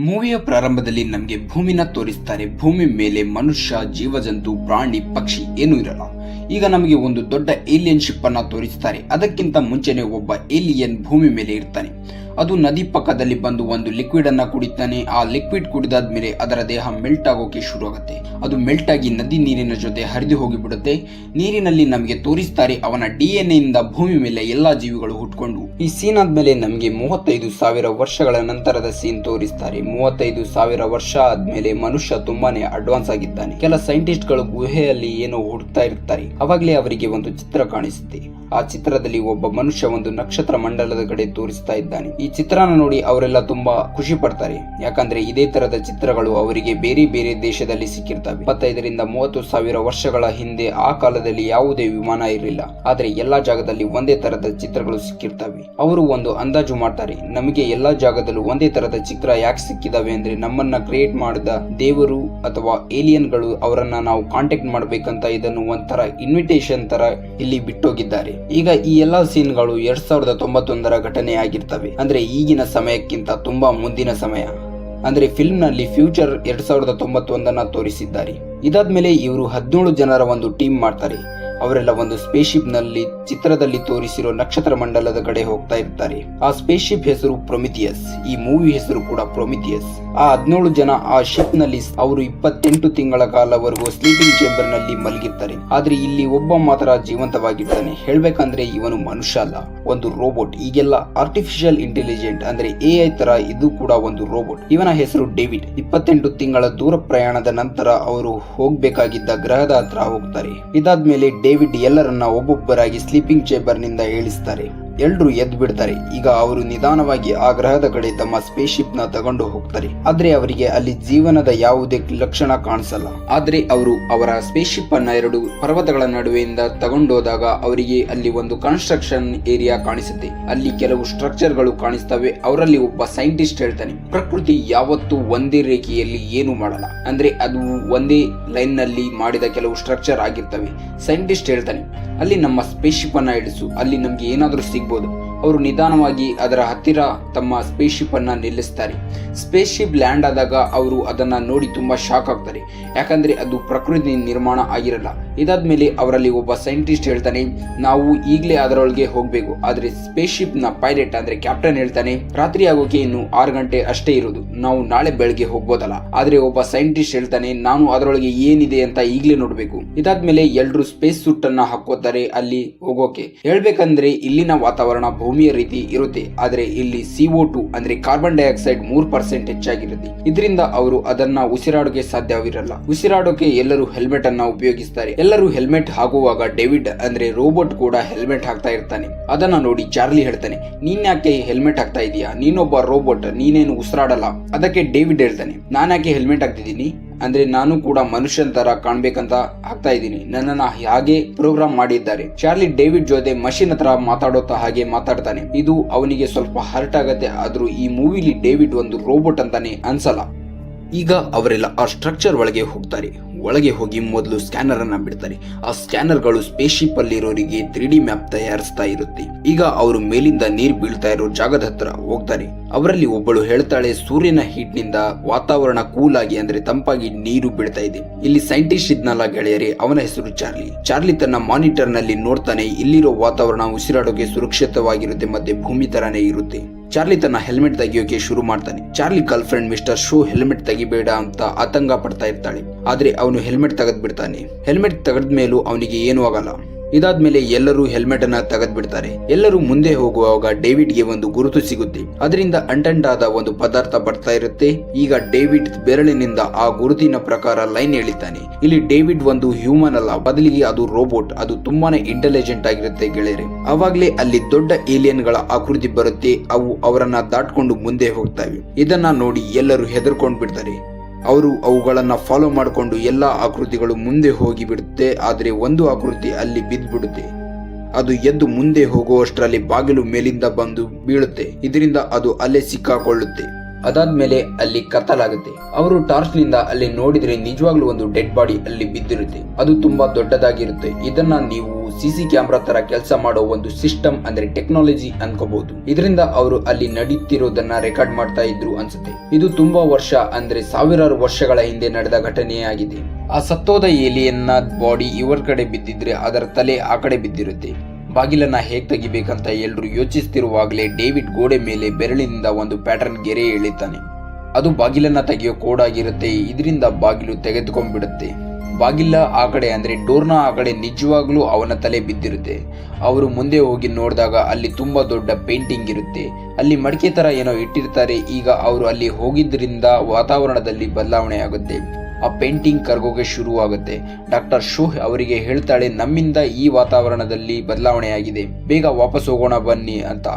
ಮೂವಿಯ ಪ್ರಾರಂಭದಲ್ಲಿ ನಮಗೆ ಭೂಮಿನ ತೋರಿಸ್ತಾರೆ, ಭೂಮಿ ಮೇಲೆ ಮನುಷ್ಯ, ಜೀವಜಂತು, ಪ್ರಾಣಿ, ಪಕ್ಷಿ ಏನೂ ಇರಲ್ಲ. ಈಗ ನಮಗೆ ಒಂದು ದೊಡ್ಡ ಏಲಿಯನ್ ಶಿಪ್ ಅನ್ನ ತೋರಿಸ್ತಾರೆ. ಅದಕ್ಕಿಂತ ಮುಂಚೆನೆ ಒಬ್ಬ ಏಲಿಯನ್ ಭೂಮಿ ಮೇಲೆ ಇರ್ತಾನೆ. ಅದು ನದಿ ಪಕ್ಕದಲ್ಲಿ ಬಂದು ಒಂದು ಲಿಕ್ವಿಡ್ ಅನ್ನ ಕುಡಿತಾನೆ. ಆ ಲಿಕ್ವಿಡ್ ಕುಡಿದಾದ್ಮೇಲೆ ಅದರ ದೇಹ ಮೆಲ್ಟ್ ಆಗೋಕೆ ಶುರು ಆಗುತ್ತೆ ಅದು ಮೆಲ್ಟ್ ಆಗಿ ನದಿ ನೀರಿನ ಜೊತೆ ಹರಿದು ಹೋಗಿಬಿಡುತ್ತೆ. ನೀರಿನಲ್ಲಿ ನಮಗೆ ತೋರಿಸ್ತಾರೆ ಅವನ ಡಿ ಎನ್ ಇಂದ ಭೂಮಿ ಮೇಲೆ ಎಲ್ಲಾ ಜೀವಿಗಳು ಹುಟ್ಕೊಂಡು. ಈ ಸೀನ್ ಆದ್ಮೇಲೆ ನಮಗೆ ಮೂವತ್ತೈದು ಸಾವಿರ ವರ್ಷಗಳ ನಂತರದ ಸೀನ್ ತೋರಿಸ್ತಾರೆ. ಮೂವತ್ತೈದು ಸಾವಿರ ವರ್ಷ ಆದ್ಮೇಲೆ ಮನುಷ್ಯ ತುಂಬಾನೇ ಅಡ್ವಾನ್ಸ್ ಆಗಿದ್ದಾನೆ. ಕೆಲ ಸೈಂಟಿಸ್ಟ್ಗಳು ಗುಹೆಯಲ್ಲಿ ಏನೋ ಹುಡುಕ್ತಾ ಇರ್ತಾರೆ. ಅವಾಗಲೇ ಅವರಿಗೆ ಒಂದು ಚಿತ್ರ ಕಾಣಿಸುತ್ತೆ. ಆ ಚಿತ್ರದಲ್ಲಿ ಒಬ್ಬ ಮನುಷ್ಯ ಒಂದು ನಕ್ಷತ್ರ ಮಂಡಲದ ಕಡೆ ತೋರಿಸ್ತಾ ಇದ್ದಾನೆ. ಚಿತ್ರನ ನೋಡಿ ಅವರೆಲ್ಲ ತುಂಬಾ ಖುಷಿ ಪಡ್ತಾರೆ. ಯಾಕಂದ್ರೆ ಇದೇ ತರದ ಚಿತ್ರಗಳು ಅವರಿಗೆ ಬೇರೆ ಬೇರೆ ದೇಶದಲ್ಲಿ ಸಿಕ್ಕಿರ್ತವೆ. ಇಪ್ಪತ್ತೈದರಿಂದ ಮೂವತ್ತು ಸಾವಿರ ವರ್ಷಗಳ ಹಿಂದೆ ಆ ಕಾಲದಲ್ಲಿ ಯಾವುದೇ ವಿಮಾನ ಇರಲಿಲ್ಲ. ಆದ್ರೆ ಎಲ್ಲಾ ಜಾಗದಲ್ಲಿ ಒಂದೇ ತರದ ಚಿತ್ರಗಳು ಸಿಕ್ಕಿರ್ತವೆ. ಅವರು ಒಂದು ಅಂದಾಜು ಮಾಡ್ತಾರೆ, ನಮಗೆ ಎಲ್ಲಾ ಜಾಗದಲ್ಲೂ ಒಂದೇ ತರದ ಚಿತ್ರ ಯಾಕೆ ಸಿಕ್ಕಿದಾವೆ ಅಂದ್ರೆ ನಮ್ಮನ್ನ ಕ್ರಿಯೇಟ್ ಮಾಡಿದ ದೇವರು ಅಥವಾ ಏಲಿಯನ್ಗಳು ಅವರನ್ನ ನಾವು ಕಾಂಟ್ಯಾಕ್ಟ್ ಮಾಡ್ಬೇಕಂತ ಇದನ್ನು ಒಂಥರ ಇನ್ವಿಟೇಷನ್ ತರ ಇಲ್ಲಿ ಬಿಟ್ಟೋಗಿದ್ದಾರೆ. ಈಗ ಈ ಎಲ್ಲಾ ಸೀನ್ಗಳು ಎರಡ್ ಸಾವಿರದ ತೊಂಬತ್ತೊಂದರ ಘಟನೆ ಆಗಿರ್ತವೆ. ಅಂದ್ರೆ ಈಗಿನ ಸಮಯಕ್ಕಿಂತ ತುಂಬಾ ಮುಂದಿನ ಸಮಯ. ಅಂದ್ರೆ ಫಿಲ್ಮ್ನಲ್ಲಿ ಫ್ಯೂಚರ್ ಎರಡು ಸಾವಿರದ ತೊಂಬತ್ತೊಂದನ್ನು ತೋರಿಸಿದ್ದಾರೆ. ಇದಾದ್ಮೇಲೆ ಇವರು ಹದಿನೇಳು ಜನರ ಒಂದು ಟೀಮ್ ಮಾಡ್ತಾರೆ. ಅವರೆಲ್ಲ ಒಂದು ಸ್ಪೇಸ್ ಶಿಪ್ನಲ್ಲಿ ಚಿತ್ರದಲ್ಲಿ ತೋರಿಸಿರೋ ನಕ್ಷತ್ರ ಮಂಡಲದ ಕಡೆ ಹೋಗ್ತಾ ಇರ್ತಾರೆ. ಆ ಸ್ಪೇಸ್ ಶಿಪ್ ಹೆಸರು ಪ್ರೊಮಿಥಿಯಸ್. ಈ ಮೂವಿ ಹೆಸರು ಕೂಡ ಪ್ರೊಮಿಥಿಯಸ್. ಆ ಹದಿನೇಳು ಜನ ಆ ಶಿಪ್ನಲ್ಲಿ ಅವರು ಇಪ್ಪತ್ತೆಂಟು ತಿಂಗಳ ಕಾಲವರೆಗೂ ಸ್ಲೀಪಿಂಗ್ ಚೇಂಬರ್ನಲ್ಲಿ ಮಲಗಿರ್ತಾರೆ. ಆದ್ರೆ ಇಲ್ಲಿ ಒಬ್ಬ ಮಾತ್ರ ಜೀವಂತವಾಗಿರ್ತಾನೆ. ಹೇಳ್ಬೇಕಂದ್ರೆ ಇವನು ಮನುಷ್ಯ ಅಲ್ಲ. ಒಂದು ರೋಬೋಟ್. ಈಗೆಲ್ಲ ಆರ್ಟಿಫಿಷಿಯಲ್ ಇಂಟೆಲಿಜೆಂಟ್ ಅಂದ್ರೆ ಎಐ ತರ ಇದು ಕೂಡ ಒಂದು ರೋಬೋಟ್. ಇವನ ಹೆಸರು ಡೇವಿಡ್. ಇಪ್ಪತ್ತೆಂಟು ತಿಂಗಳ ದೂರ ಪ್ರಯಾಣದ ನಂತರ ಅವರು ಹೋಗ್ಬೇಕಾಗಿದ್ದ ಗ್ರಹದ ಹತ್ರ ಹೋಗ್ತಾರೆ. ಇದಾದ್ಮೇಲೆ ಡೇವಿಡ್ ಎಲ್ಲರನ್ನ ಒಬ್ಬೊಬ್ಬರಾಗಿ ಸ್ಲೀಪಿಂಗ್ ಚೇಂಬರ್ನಿಂದ ಏಳಿಸ್ತಾರೆ. ಎಲ್ರು ಎದ್ದು ಬಿಡ್ತಾರೆ. ಈಗ ಅವರು ನಿಧಾನವಾಗಿ ಆ ಗ್ರಹದ ಕಡೆ ತಮ್ಮ ಸ್ಪೇಸ್ ಶಿಪ್ನ ತಗೊಂಡು ಹೋಗ್ತಾರೆ. ಆದ್ರೆ ಅವರಿಗೆ ಅಲ್ಲಿ ಜೀವನದ ಯಾವುದೇ ಲಕ್ಷಣ ಕಾಣಿಸಲ್ಲ. ಆದ್ರೆ ಅವರು ಅವರ ಸ್ಪೇಸ್ ಶಿಪ್ ಅನ್ನ ಎರಡು ಪರ್ವತಗಳ ನಡುವೆಯಿಂದ ತಗೊಂಡೋದಾಗ ಅವರಿಗೆ ಅಲ್ಲಿ ಒಂದು ಕನ್ಸ್ಟ್ರಕ್ಷನ್ ಏರಿಯಾ ಕಾಣಿಸುತ್ತೆ. ಅಲ್ಲಿ ಕೆಲವು ಸ್ಟ್ರಕ್ಚರ್ಗಳು ಕಾಣಿಸ್ತವೆ. ಅವರಲ್ಲಿ ಒಬ್ಬ ಸೈಂಟಿಸ್ಟ್ ಹೇಳ್ತಾನೆ, ಪ್ರಕೃತಿ ಯಾವತ್ತೂ ಒಂದೇ ರೇಖೆಯಲ್ಲಿ ಏನು ಮಾಡಲ್ಲ. ಅಂದ್ರೆ ಅದು ಒಂದೇ ಲೈನ್ನಲ್ಲಿ ಮಾಡಿದ ಕೆಲವು ಸ್ಟ್ರಕ್ಚರ್ ಆಗಿರ್ತವೆ. ಸೈಂಟಿಸ್ಟ್ ಹೇಳ್ತಾನೆ, ಅಲ್ಲಿ ನಮ್ಮ ಸ್ಪೇಸ್ ಶಿಪ್ ಅನ್ನ ಇಳಿಸು. ಅಲ್ಲಿ ನಮ್ಗೆ ಏನಾದ್ರೂ 不够。ಅವರು ನಿಧಾನವಾಗಿ ಅದರ ಹತ್ತಿರ ತಮ್ಮ ಸ್ಪೇಸ್ ಶಿಪ್ ಅನ್ನ ನಿಲ್ಲಿಸ್ತಾರೆ. ಸ್ಪೇಸ್ ಶಿಪ್ ಲ್ಯಾಂಡ್ ಆದಾಗ ಅವರು ಅದನ್ನ ನೋಡಿ ತುಂಬಾ ಶಾಕ್ ಆಗ್ತಾರೆ. ಯಾಕಂದ್ರೆ ಅದು ಪ್ರಕೃತಿ ನಿರ್ಮಾಣ ಆಗಿರಲ್ಲ. ಇದಾದ್ಮೇಲೆ ಅವರಲ್ಲಿ ಒಬ್ಬ ಸೈಂಟಿಸ್ಟ್ ಹೇಳ್ತಾನೆ, ನಾವು ಈಗಲೇ ಅದರೊಳಗೆ ಹೋಗ್ಬೇಕು. ಆದ್ರೆ ಸ್ಪೇಸ್ ಶಿಪ್ನ ಪೈಲಟ್ ಅಂದ್ರೆ ಕ್ಯಾಪ್ಟನ್ ಹೇಳ್ತಾನೆ, ರಾತ್ರಿ ಆಗೋಕೆ ಇನ್ನು ಆರು ಗಂಟೆ ಅಷ್ಟೇ ಇರೋದು. ನಾವು ನಾಳೆ ಬೆಳಗ್ಗೆ ಹೋಗ್ಬೋದಲ್ಲ. ಆದ್ರೆ ಒಬ್ಬ ಸೈಂಟಿಸ್ಟ್ ಹೇಳ್ತಾನೆ, ನಾನು ಅದರೊಳಗೆ ಏನಿದೆ ಅಂತ ಈಗಲೇ ನೋಡ್ಬೇಕು. ಇದಾದ್ಮೇಲೆ ಎಲ್ರು ಸ್ಪೇಸ್ ಸೂಟ್ ಅನ್ನ ಹಾಕೋತಾರೆ ಅಲ್ಲಿ ಹೋಗೋಕೆ. ಹೇಳ್ಬೇಕಂದ್ರೆ ಇಲ್ಲಿನ ವಾತಾವರಣ ಭೂಮಿಯ ರೀತಿ ಇರುತ್ತೆ. ಆದರೆ ಇಲ್ಲಿ ಸಿಒ ಟು ಅಂದ್ರೆ ಕಾರ್ಬನ್ ಡೈಆಕ್ಸೈಡ್ ಮೂರ್ ಪರ್ಸೆಂಟ್ ಹೆಚ್ಚಾಗಿರುತ್ತೆ. ಇದರಿಂದ ಅವರು ಅದನ್ನ ಉಸಿರಾಡೋಕೆ ಸಾಧ್ಯವಿರಲ್ಲ. ಉಸಿರಾಡೋಕೆ ಎಲ್ಲರೂ ಹೆಲ್ಮೆಟ್ ಅನ್ನ ಉಪಯೋಗಿಸ್ತಾರೆ. ಎಲ್ಲರೂ ಹೆಲ್ಮೆಟ್ ಹಾಕುವಾಗ ಡೇವಿಡ್ ಅಂದ್ರೆ ರೋಬೋಟ್ ಕೂಡ ಹೆಲ್ಮೆಟ್ ಹಾಕ್ತಾ ಇರ್ತಾನೆ. ಅದನ್ನ ನೋಡಿ ಚಾರ್ಲಿ ಹೇಳ್ತಾನೆ, ನೀನ್ ಯಾಕೆ ಹೆಲ್ಮೆಟ್ ಹಾಕ್ತಾ ಇದೀಯಾ? ನೀನೊಬ್ಬ ರೋಬೋಟ್ ನೀನೇನು ಉಸಿರಾಡಲ್ಲ? ಅದಕ್ಕೆ ಡೇವಿಡ್ ಹೇಳ್ತಾನೆ ನಾನ್ಯಾಕೆ ಹೆಲ್ಮೆಟ್ ಹಾಕ್ತಿದ್ದೀನಿ? ಅಂದ್ರೆ ನಾನು ಕೂಡ ಮನುಷ್ಯನ ತರ ಕಾಣ್ಬೇಕಂತ ಆಗ್ತಾ ಇದ್ದೀನಿ. ನನ್ನನ್ನ ಹಾಗೆ ಪ್ರೋಗ್ರಾಮ್ ಮಾಡಿದ್ದಾರೆ. ಚಾರ್ಲಿ ಡೇವಿಡ್ ಜೊತೆ ಮಷಿನ್ ಹತ್ರ ಮಾತಾಡೋತ ಹಾಗೆ ಮಾತಾಡ್ತಾನೆ. ಇದು ಅವನಿಗೆ ಸ್ವಲ್ಪ ಹರ್ಟ್ ಆಗತ್ತೆ, ಆದ್ರೂ ಈ ಮೂವಿಲಿ ಡೇವಿಡ್ ಒಂದು ರೋಬೋಟ್ ಅಂತಾನೆ ಅನ್ಸಲ್ಲ. ಈಗ ಅವರೆಲ್ಲ ಆ ಸ್ಟ್ರಕ್ಚರ್ ಒಳಗೆ ಹೋಗ್ತಾರೆ. ಒಳಗೆ ಹೋಗಿ ಮೊದಲು ಸ್ಕ್ಯಾನರ್ ಅನ್ನ ಬಿಡ್ತಾರೆ. ಆ ಸ್ಕ್ಯಾನರ್ಗಳು ಸ್ಪೇಸ್ ಶಿಪ್ ಅಲ್ಲಿರೋರಿಗೆ ತ್ರೀ ಡಿ ಮ್ಯಾಪ್ ತಯಾರಿಸ್ತಾ ಇರುತ್ತೆ. ಈಗ ಅವರು ಮೇಲಿಂದ ನೀರು ಬೀಳ್ತಾ ಇರೋ ಜಾಗದ ಹತ್ರ ಹೋಗ್ತಾರೆ. ಅವರಲ್ಲಿ ಒಬ್ಬಳು ಹೇಳ್ತಾಳೆ, ಸೂರ್ಯನ ಹೀಟ್ನಿಂದ ವಾತಾವರಣ ಕೂಲ್ ಆಗಿ ಅಂದ್ರೆ ತಂಪಾಗಿ ನೀರು ಬೀಳ್ತಾ ಇದೆ. ಇಲ್ಲಿ ಸೈಂಟಿಸ್ಟ್ ಇದ್ನಲ್ಲ ಗೆಳೆಯರೆ, ಅವನ ಹೆಸರು ಚಾರ್ಲಿ. ಚಾರ್ಲಿ ತನ್ನ ಮಾನಿಟರ್ನಲ್ಲಿ ನೋಡ್ತಾನೆ, ಇಲ್ಲಿರೋ ವಾತಾವರಣ ಉಸಿರಾಡೋಕೆ ಸುರಕ್ಷಿತವಾಗಿರುತ್ತೆ ಮತ್ತೆ ಭೂಮಿ ತರಾನೇ ಇರುತ್ತೆ. ಚಾರ್ಲಿ ತನ್ನ ಹೆಲ್ಮೆಟ್ ತೆಗೆಯೋಕೆ ಶುರು ಮಾಡ್ತಾನೆ. Charlie girlfriend mister Shaw helmet ತೆಗಿಬೇಡ ಅಂತ ಆತಂಕ ಪಡ್ತಾ ಇರ್ತಾಳೆ. ಆದ್ರೆ ಅವನು ಹೆಲ್ಮೆಟ್ ತೆಗೆದ್ ಬಿಡ್ತಾನೆ ಹೆಲ್ಮೆಟ್ ತೆಗೆದ ಮೇಲೂ ಅವನಿಗೆ ಏನೂ ಆಗಲ್ಲ. ಇದಾದ್ಮೇಲೆ ಎಲ್ಲರೂ ಹೆಲ್ಮೆಟ್ ಅನ್ನ ತೆಗೆದ್ ಬಿಡ್ತಾರೆ ಎಲ್ಲರೂ ಮುಂದೆ ಹೋಗುವಾಗ ಡೇವಿಡ್ಗೆ ಒಂದು ಗುರುತು ಸಿಗುತ್ತೆ. ಅದರಿಂದ ಅಂಟಂಟಾದ ಒಂದು ಪದಾರ್ಥ ಬರ್ತಾ ಇರುತ್ತೆ. ಈಗ ಡೇವಿಡ್ ಬೆರಳಿನಿಂದ ಆ ಗುರುತಿನ ಪ್ರಕಾರ ಲೈನ್ ಎಳಿತಾನೆ. ಇಲ್ಲಿ ಡೇವಿಡ್ ಒಂದು ಹ್ಯೂಮನ್ ಅಲ್ಲ. ಬದಲಿಗೆ ಅದು ರೋಬೋಟ್. ಅದು ತುಂಬಾನೇ ಇಂಟೆಲಿಜೆಂಟ್ ಆಗಿರುತ್ತೆ ಗೆಳೆಯರೆ. ಅವಾಗ್ಲೇ ಅಲ್ಲಿ ದೊಡ್ಡ ಏಲಿಯನ್ಗಳ ಆಕೃತಿ ಬರುತ್ತೆ. ಅವು ಅವರನ್ನ ದಾಟ್ಕೊಂಡು ಮುಂದೆ ಹೋಗ್ತವೆ. ಇದನ್ನ ನೋಡಿ ಎಲ್ಲರೂ ಹೆದರ್ಕೊಂಡ್ ಬಿಡ್ತಾರೆ ಅವರು ಅವುಗಳನ್ನು ಫಾಲೋ ಮಾಡಿಕೊಂಡು ಎಲ್ಲಾ ಆಕೃತಿಗಳು ಮುಂದೆ ಹೋಗಿ ಬಿಡುತ್ತೆ, ಆದ್ರೆ ಒಂದು ಆಕೃತಿ ಅಲ್ಲಿ ಬಿದ್ದುಬಿಡುತ್ತೆ. ಅದು ಎದ್ದು ಮುಂದೆ ಹೋಗುವಷ್ಟರಲ್ಲಿ ಬಾಗಿಲು ಮೇಲಿಂದ ಬಂದು ಬೀಳುತ್ತೆ. ಇದರಿಂದ ಅದು ಅಲ್ಲೇ ಸಿಕ್ಕಾಕೊಳ್ಳುತ್ತೆ. ಅದಾದ್ಮೇಲೆ ಅಲ್ಲಿ ಕತ್ತಲಾಗುತ್ತೆ. ಅವರು ಟಾರ್ಚ್ನಿಂದ ಅಲ್ಲಿ ನೋಡಿದ್ರೆ ನಿಜವಾಗ್ಲೂ ಒಂದು ಡೆಡ್ ಬಾಡಿ ಅಲ್ಲಿ ಬಿದ್ದಿರುತ್ತೆ. ಅದು ತುಂಬಾ ದೊಡ್ಡದಾಗಿರುತ್ತೆ. ಇದನ್ನ ನೀವು ಸಿಸಿ ಕ್ಯಾಮ್ರಾ ತರ ಕೆಲಸ ಮಾಡೋ ಒಂದು ಸಿಸ್ಟಮ್ ಅಂದ್ರೆ ಟೆಕ್ನಾಲಜಿ ಅನ್ಕೋಬಹುದು ಇದರಿಂದ ಅವರು ಅಲ್ಲಿ ನಡೀತಿರೋದನ್ನ ರೆಕಾರ್ಡ್ ಮಾಡ್ತಾ ಇದ್ರು ಅನ್ಸುತ್ತೆ. ಇದು ತುಂಬಾ ವರ್ಷ ಅಂದ್ರೆ ಸಾವಿರಾರು ವರ್ಷಗಳ ಹಿಂದೆ ನಡೆದ ಘಟನೆಯಾಗಿದೆ ಆ ಸತ್ತೋದ ಏಲಿಯನ್ನ ಬಾಡಿ ಇವರ ಕಡೆ ಬಿದ್ದಿದ್ರೆ ಅದರ ತಲೆ ಆ ಕಡೆ ಬಿದ್ದಿರುತ್ತೆ. ಬಾಗಿಲನ್ನ ಹೇಗೆ ತೆಗಿಬೇಕಂತ ಎಲ್ಲರೂ ಯೋಚಿಸ್ತಿರುವಾಗಲೇ ಡೇವಿಡ್ ಗೋಡೆ ಮೇಲೆ ಬೆರಳಿನಿಂದ ಒಂದು ಪ್ಯಾಟರ್ನ್ ಗೆರೆ ಎಳಿತಾನೆ. ಅದು ಬಾಗಿಲನ್ನ ತೆಗೆಯೋ ಕೋಡ್ ಆಗಿರುತ್ತೆ ಇದರಿಂದ ಬಾಗಿಲು ತೆಗೆದುಕೊಂಡ್ಬಿಡುತ್ತೆ. ಬಾಗಿಲ ಆ ಕಡೆ ಅಂದ್ರೆ ಡೋರ್ನ ಆ ಕಡೆ ನಿಜವಾಗ್ಲೂ ಅವನ ತಲೆ ಬಿದ್ದಿರುತ್ತೆ. ಅವರು ಮುಂದೆ ಹೋಗಿ ನೋಡಿದಾಗ ಅಲ್ಲಿ ತುಂಬಾ ದೊಡ್ಡ ಪೇಂಟಿಂಗ್ ಇರುತ್ತೆ. ಅಲ್ಲಿ ಮಡಿಕೆ ತರ ಏನೋ ಇಟ್ಟಿರ್ತಾರೆ, ಈಗ ಅವರು ಅಲ್ಲಿ ಹೋಗಿದ್ರಿಂದ ವಾತಾವರಣದಲ್ಲಿ ಬದಲಾವಣೆ ಆಗುತ್ತೆ. ಆ ಪೇಂಟಿಂಗ್ ಕರ್ಗೋಗೆ ಶುರುವಾಗುತ್ತೆ. ಡಾಕ್ಟರ್ ಶೋಹ್ ಅವರಿಗೆ ಹೇಳ್ತಾಳೆ, ನಮ್ಮಿಂದ ಈ ವಾತಾವರಣದಲ್ಲಿ ಬದಲಾವಣೆಯಾಗಿದೆ. ಬೇಗ ವಾಪಸ್ ಹೋಗೋಣ ಬನ್ನಿ ಅಂತ.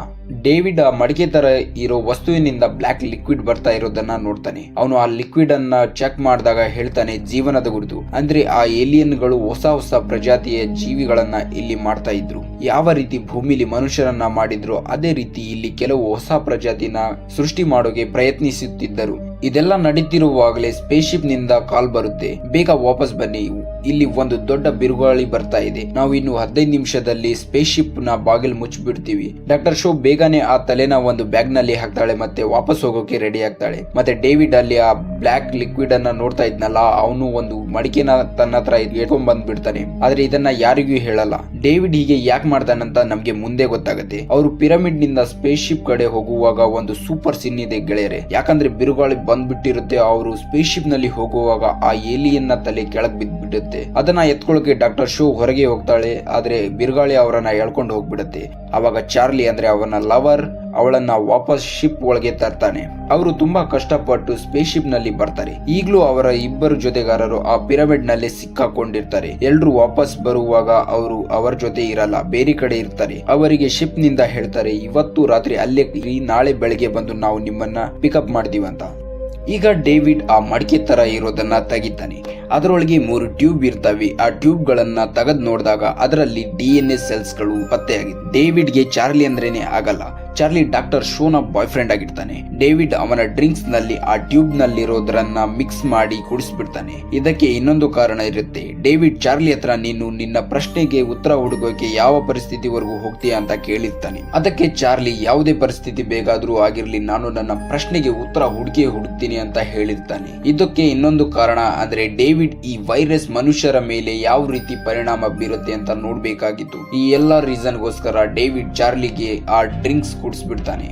ಡೇವಿಡ್ ಆ ಮಡಿಕೆ ತರ ಇರೋ ವಸ್ತುವಿನಿಂದ ಬ್ಲಾಕ್ ಲಿಕ್ವಿಡ್ ಬರ್ತಾ ಇರೋದನ್ನ ನೋಡ್ತಾನೆ. ಅವನು ಆ ಲಿಕ್ವಿಡ್ ಅನ್ನ ಚೆಕ್ ಮಾಡಿದಾಗ ಹೇಳ್ತಾನೆ ಜೀವನದ ಗುರುತು. ಅಂದ್ರೆ ಆ ಏಲಿಯನ್ಗಳು ಹೊಸ ಹೊಸ ಪ್ರಜಾತಿಯ ಜೀವಿಗಳನ್ನ ಇಲ್ಲಿ ಮಾಡ್ತಾ ಇದ್ರು. ಯಾವ ರೀತಿ ಭೂಮಿಲಿ ಮನುಷ್ಯರನ್ನ ಮಾಡಿದ್ರು ಅದೇ ರೀತಿ ಇಲ್ಲಿ ಕೆಲವು ಹೊಸ ಪ್ರಜಾತಿನ ಸೃಷ್ಟಿ ಮಾಡೋಕೆ ಪ್ರಯತ್ನಿಸುತ್ತಿದ್ದರು. ಇದೆಲ್ಲ ನಡೀತಿರುವಾಗಲೇ ಸ್ಪೇಸ್ಶಿಪ್ನಿಂದ ಕಾಲ್ ಬರುತ್ತೆ. ಬೇಗ ವಾಪಸ್ ಬನ್ನಿ. ಇಲ್ಲಿ ಒಂದು ದೊಡ್ಡ ಬಿರುಗಾಳಿ ಬರ್ತಾ ಇದೆ. ನಾವು ಇನ್ನು ಹದಿನೈದು ನಿಮಿಷದಲ್ಲಿ ಸ್ಪೇಸ್ ಶಿಪ್ನ ಬಾಗಿಲು ಮುಚ್ಚಿಬಿಡ್ತೀವಿ. ಡಾಕ್ಟರ್ ಶೋ ಬೇಗನೆ ಆ ತಲೆನ ಒಂದು ಬ್ಯಾಗ್ನಲ್ಲಿ ಹಾಕ್ತಾಳೆ ಮತ್ತೆ ವಾಪಸ್ ಹೋಗೋಕೆ ರೆಡಿ ಆಗ್ತಾಳೆ. ಮತ್ತೆ ಡೇವಿಡ್ ಅಲ್ಲಿ ಆ ಬ್ಲಾಕ್ ಲಿಕ್ವಿಡ್ ಅನ್ನ ನೋಡ್ತಾ ಇದ್ನಲ್ಲ, ಅವನು ಒಂದು ಮಡಿಕೆನ ತನ್ನ ಹತ್ರ ಎತ್ಕೊಂಡ್ ಬಂದ್ಬಿಡ್ತಾನೆ ಆದ್ರೆ ಇದನ್ನ ಯಾರಿಗೂ ಹೇಳಲ್ಲ. ಡೇವಿಡ್ ಹೀಗೆ ಯಾಕೆ ಮಾಡ್ತಾನಂತ ನಮ್ಗೆ ಮುಂದೆ ಗೊತ್ತಾಗುತ್ತೆ. ಅವರು ಪಿರಮಿಡ್ನಿಂದ ಸ್ಪೇಸ್ ಶಿಪ್ ಕಡೆ ಹೋಗುವಾಗ ಒಂದು ಸೂಪರ್ ಸಿನ್ ಇದೆ ಗೆಳೆಯರೆ. ಯಾಕಂದ್ರೆ ಬಿರುಗಾಳಿ ಬಂದ್ಬಿಟ್ಟಿರುತ್ತೆ, ಅವರು ಸ್ಪೇಸ್ ಶಿಪ್ನಲ್ಲಿ ಹೋಗುವಾಗ ಆ ಏಲಿಯನ್ನ ತಲೆ ಕೆಳಗ್ ಬಿದ್ದ್ಬಿಡುತ್ತೆ ಅದನ್ನ ಎತ್ಕೊಳ್ಳೋಕೆ ಡಾಕ್ಟರ್ ಶೋ ಹೊರಗೆ ಹೋಗ್ತಾಳೆ, ಆದ್ರೆ ಬಿರುಗಾಳಿ ಅವರನ್ನ ಎಳ್ಕೊಂಡು ಹೋಗ್ಬಿಡುತ್ತೆ. ಅವಾಗ ಚಾರ್ಲಿ ಅಂದ್ರೆ ಅವನ ಲವರ್ ಅವಳನ್ನ ವಾಪಸ್ ಶಿಪ್ ಒಳಗೆ ತರ್ತಾನೆ. ಅವರು ತುಂಬಾ ಕಷ್ಟಪಟ್ಟು ಸ್ಪೇಸ್ ಶಿಪ್ನಲ್ಲಿ ಬರ್ತಾರೆ. ಈಗಲೂ ಅವರ ಇಬ್ಬರು ಜೊತೆಗಾರರು ಆ ಪಿರಮಿಡ್ನಲ್ಲಿ ಸಿಕ್ಕಾಕೊಂಡಿರ್ತಾರೆ. ಎಲ್ರು ವಾಪಸ್ ಬರುವಾಗ ಅವರು ಅವರ ಜೊತೆ ಇರಲ್ಲ, ಬೇರೆ ಕಡೆ ಇರ್ತಾರೆ. ಅವರಿಗೆ ಶಿಪ್ನಿಂದ ಹೇಳ್ತಾರೆ, ಇವತ್ತು ರಾತ್ರಿ ಅಲ್ಲೇ ನಾಳೆ ಬೆಳಗ್ಗೆ ಬಂದು ನಾವು ನಿಮ್ಮನ್ನ ಪಿಕಪ್ ಮಾಡ್ತೀವಂತ. ಈಗ ಡೇವಿಡ್ ಆ ಮಡಿಕೆ ತರ ಇರೋದನ್ನ ತೆಗಿತಾನೆ. ಅದರೊಳಗೆ ಮೂರು ಟ್ಯೂಬ್ ಇರ್ತವೆ. ಆ ಟ್ಯೂಬ್ ಗಳನ್ನ ತೆಗೆದ್ ನೋಡಿದಾಗ ಅದರಲ್ಲಿ ಡಿ ಎನ್ ಎ ಸೆಲ್ಸ್ಗಳು ಪತ್ತೆಯಾಗಿದೆ. ಡೇವಿಡ್ಗೆ ಚಾರ್ಲಿ ಅಂದ್ರೇನೆ ಆಗಲ್ಲ. ಚಾರ್ಲಿ ಡಾಕ್ಟರ್ ಶೋನ ಬಾಯ್ ಫ್ರೆಂಡ್ ಆಗಿರ್ತಾನೆ. ಡೇವಿಡ್ ಅವನ ಡ್ರಿಂಕ್ಸ್ನಲ್ಲಿ ಆ ಟ್ಯೂಬ್ ನಲ್ಲಿರೋದ್ರನ್ನ ಮಿಕ್ಸ್ ಮಾಡಿ ಕುಡಿಸ್ಬಿಡ್ತಾನೆ. ಇದಕ್ಕೆ ಇನ್ನೊಂದು ಕಾರಣ ಇರುತ್ತೆ. ಡೇವಿಡ್ ಚಾರ್ಲಿ ಹತ್ರ ನೀನು ನಿನ್ನ ಪ್ರಶ್ನೆಗೆ ಉತ್ತರ ಹುಡುಗೋಕೆ ಯಾವ ಪರಿಸ್ಥಿತಿವರೆಗೂ ಹೋಗ್ತೀಯ ಅಂತ ಕೇಳಿರ್ತಾನೆ. ಅದಕ್ಕೆ ಚಾರ್ಲಿ, ಯಾವುದೇ ಪರಿಸ್ಥಿತಿ ಬೇಕಾದ್ರೂ ಆಗಿರ್ಲಿ, ನಾನು ನನ್ನ ಪ್ರಶ್ನೆಗೆ ಉತ್ತರ ಹುಡುಕಿ ಹುಡುಕ್ತೀನಿ ಅಂತ ಹೇಳಿರ್ತಾನೆ. ಇದಕ್ಕೆ ಇನ್ನೊಂದು ಕಾರಣ ಅಂದ್ರೆ ಡೇವಿಡ್ ಈ ವೈರಸ್ ಮನುಷ್ಯರ ಮೇಲೆ ಯಾವ ರೀತಿ ಪರಿಣಾಮ ಬೀರುತ್ತೆ ಅಂತ ನೋಡ್ಬೇಕಾಗಿತ್ತು. ಈ ಎಲ್ಲಾ ರೀಸನ್ಗೋಸ್ಕರ ಡೇವಿಡ್ ಚಾರ್ಲಿಗೆ ಆ ಡ್ರಿಂಕ್ಸ್ ಕುಡಿಸ್ಬಿಡ್ತಾನೆ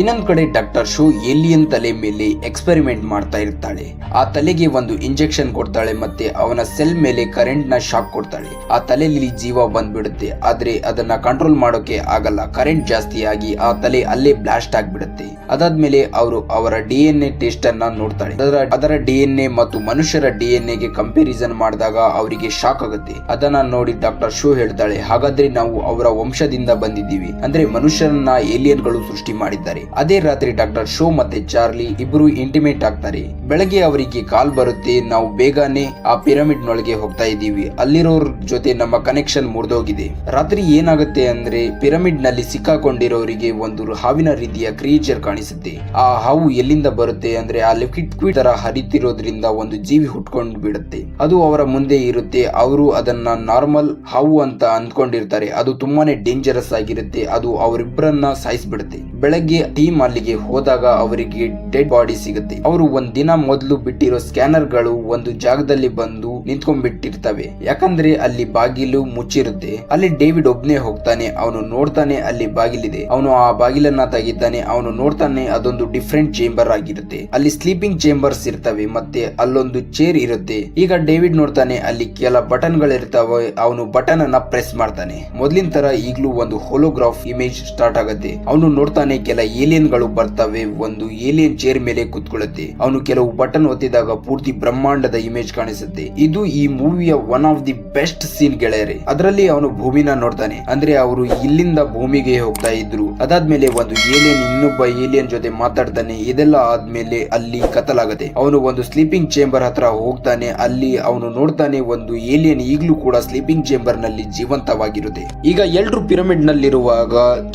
ಇನ್ನೊಂದ್ ಕಡೆ ಡಾಕ್ಟರ್ ಶೋ ಏಲಿಯನ್ ತಲೆ ಮೇಲೆ ಎಕ್ಸ್ಪೆರಿಮೆಂಟ್ ಮಾಡ್ತಾ ಇರ್ತಾಳೆ. ಆ ತಲೆಗೆ ಒಂದು ಇಂಜೆಕ್ಷನ್ ಕೊಡ್ತಾಳೆ ಮತ್ತೆ ಅವನ ಸೆಲ್ ಮೇಲೆ ಕರೆಂಟ್ನ ಶಾಕ್ ಕೊಡ್ತಾಳೆ. ಆ ತಲೆಯಲ್ಲಿ ಜೀವ ಬಂದ್ಬಿಡುತ್ತೆ, ಆದ್ರೆ ಅದನ್ನ ಕಂಟ್ರೋಲ್ ಮಾಡೋಕೆ ಆಗಲ್ಲ. ಕರೆಂಟ್ ಜಾಸ್ತಿ ಆಗಿ ಆ ತಲೆ ಅಲ್ಲೇ ಬ್ಲಾಸ್ಟ್ ಆಗ್ಬಿಡುತ್ತೆ. ಅದಾದ್ಮೇಲೆ ಅವರು ಅವರ ಡಿ ಎನ್ ಎ ಟೆಸ್ಟ್ ಅನ್ನ ನೋಡ್ತಾಳೆ. ಅದರ ಡಿ ಎನ್ ಎ ಮತ್ತು ಮನುಷ್ಯರ ಡಿ ಎನ್ ಎಗೆ ಕಂಪ್ಯಾರಿಸನ್ ಮಾಡಿದಾಗ ಅವರಿಗೆ ಶಾಕ್ ಆಗುತ್ತೆ. ಅದನ್ನ ನೋಡಿ ಡಾಕ್ಟರ್ ಶೋ ಹೇಳ್ತಾಳೆ, ಹಾಗಾದ್ರೆ ನಾವು ಅವರ ವಂಶದಿಂದ ಬಂದಿದ್ದೀವಿ. ಅಂದ್ರೆ ಮನುಷ್ಯರನ್ನ ಏಲಿಯನ್ಗಳು ಸೃಷ್ಟಿ ಮಾಡಿದ್ದಾರೆ. ಅದೇ ರಾತ್ರಿ ಡಾಕ್ಟರ್ ಶೋ ಮತ್ತೆ ಚಾರ್ಲಿ ಇಬ್ರು ಇಂಟಿಮೇಟ್ ಆಗ್ತಾರೆ. ಬೆಳಗ್ಗೆ ಅವರಿಗೆ ಕಾಲ್ ಬರುತ್ತೆ, ನಾವು ಬೇಗನೆ ಆ ಪಿರಮಿಡ್ ನೊಳಗೆ ಹೋಗ್ತಾ ಇದ್ದೀವಿ. ಅಲ್ಲಿರೋರ್ ಜೊತೆ ನಮ್ಮ ಕನೆಕ್ಷನ್ ಮುರಿದೋಗಿದೆ. ರಾತ್ರಿ ಏನಾಗುತ್ತೆ ಅಂದ್ರೆ ಪಿರಮಿಡ್ನಲ್ಲಿ ಸಿಕ್ಕಾಕೊಂಡಿರೋರಿಗೆ ಒಂದು ಹಾವಿನ ರೀತಿಯ ಕ್ರಿಯೇಚರ್ ಕಾಣಿಸುತ್ತೆ. ಆ ಹಾವು ಎಲ್ಲಿಂದ ಬರುತ್ತೆ ಅಂದ್ರೆ ಆ ಲಿಕ್ವಿಡ್ ತರ ಹರಿತಿರೋದ್ರಿಂದ ಒಂದು ಜೀವಿ ಹುಟ್ಕೊಂಡು ಬಿಡುತ್ತೆ. ಅದು ಅವರ ಮುಂದೆ ಇರುತ್ತೆ, ಅವರು ಅದನ್ನ ನಾರ್ಮಲ್ ಹಾವು ಅಂತ ಅಂದ್ಕೊಂಡಿರ್ತಾರೆ. ಅದು ತುಂಬಾನೇ ಡೇಂಜರಸ್ ಆಗಿರುತ್ತೆ, ಅದು ಅವರಿಬ್ಬರನ್ನ ಸಾಯಿಸ್ಬಿಡುತ್ತೆ. ಬೆಳಗ್ಗೆ ಟೀಮ್ ಅಲ್ಲಿಗೆ ಹೋದಾಗ ಅವರಿಗೆ ಡೆಡ್ ಬಾಡಿ ಸಿಗುತ್ತೆ. ಅವರು ಒಂದ್ ದಿನ ಮೊದಲು ಬಿಟ್ಟಿರೋ ಸ್ಕ್ಯಾನರ್ಗಳು ಒಂದು ಜಾಗದಲ್ಲಿ ಬಂದು ನಿಂತ್ಕೊಂಡ್ಬಿಟ್ಟಿರ್ತವೆ. ಯಾಕಂದ್ರೆ ಅಲ್ಲಿ ಬಾಗಿಲು ಮುಚ್ಚಿರುತ್ತೆ. ಅಲ್ಲಿ ಡೇವಿಡ್ ಒಬ್ನೇ ಹೋಗ್ತಾನೆ, ಅವನು ನೋಡ್ತಾನೆ ಅಲ್ಲಿ ಬಾಗಿಲಿದೆ. ಅವನು ಆ ಬಾಗಿಲನ್ನ ತೆಗಿತಾನೆ, ಅವನು ನೋಡ್ತಾನೆ ಅದೊಂದು ಡಿಫ್ರೆಂಟ್ ಚೇಂಬರ್ ಆಗಿರುತ್ತೆ. ಅಲ್ಲಿ ಸ್ಲೀಪಿಂಗ್ ಚೇಂಬರ್ಸ್ ಇರ್ತವೆ, ಮತ್ತೆ ಅಲ್ಲೊಂದು ಚೇರ್ ಇರುತ್ತೆ. ಈಗ ಡೇವಿಡ್ ನೋಡ್ತಾನೆ, ಅಲ್ಲಿ ಕೆಲ ಬಟನ್ ಗಳಿರ್ತಾವೆ ಅವನು ಬಟನ್ ಅನ್ನ ಪ್ರೆಸ್ ಮಾಡ್ತಾನೆ. ಮೊದ್ಲಿನ ತರ ಈಗ್ಲೂ ಒಂದು ಹೋಲೋಗ್ರಾಫ್ ಇಮೇಜ್ ಸ್ಟಾರ್ಟ್ ಆಗುತ್ತೆ. ಅವನು ನೋಡ್ತಾನೆ ಕೆಲ ಏಲಿಯನ್ಗಳು ಬರ್ತವೆ. ಒಂದು ಏಲಿಯನ್ ಚೇರ್ ಮೇಲೆ ಕುತ್ಕೊಳ್ಳುತ್ತೆ. ಅವನು ಕೆಲವು ಬಟನ್ ಒತ್ತಿದಾಗ ಪೂರ್ತಿ ಬ್ರಹ್ಮಾಂಡದ ಇಮೇಜ್ ಕಾಣಿಸುತ್ತೆ. ಇದು ಈ ಮೂವಿಯ one of the best scene ಗೆಳೆಯರೆ. ಅದರಲ್ಲಿ ಅವನು ಭೂಮಿನ ನೋಡ್ತಾನೆ. ಅಂದ್ರೆ ಅವರು ಇಲ್ಲಿಂದ ಭೂಮಿಗೆ ಹೋಗ್ತಾ ಇದ್ರು. ಅದಾದ್ಮೇಲೆ ಒಂದು ಏಲಿಯನ್ ಇನ್ನೊಬ್ಬ ಏಲಿಯನ್ ಜೊತೆ ಮಾತಾಡ್ತಾನೆ. ಇದೆಲ್ಲ ಆದ್ಮೇಲೆ ಅಲ್ಲಿ ಕತ್ತಲಾಗತ್ತೆ. ಅವನು ಒಂದು ಸ್ಲೀಪಿಂಗ್ ಚೇಂಬರ್ ಹತ್ರ ಹೋಗ್ತಾನೆ. ಅಲ್ಲಿ ಅವನು ನೋಡ್ತಾನೆ ಒಂದು ಏಲಿಯನ್ ಈಗಲೂ ಕೂಡ ಸ್ಲೀಪಿಂಗ್ ಚೇಂಬರ್ನಲ್ಲಿ ಜೀವಂತವಾಗಿರುತ್ತೆ. ಈಗ ಎಲ್ರು ಪಿರಮಿಡ್ ನಲ್ಲಿರುವಾಗ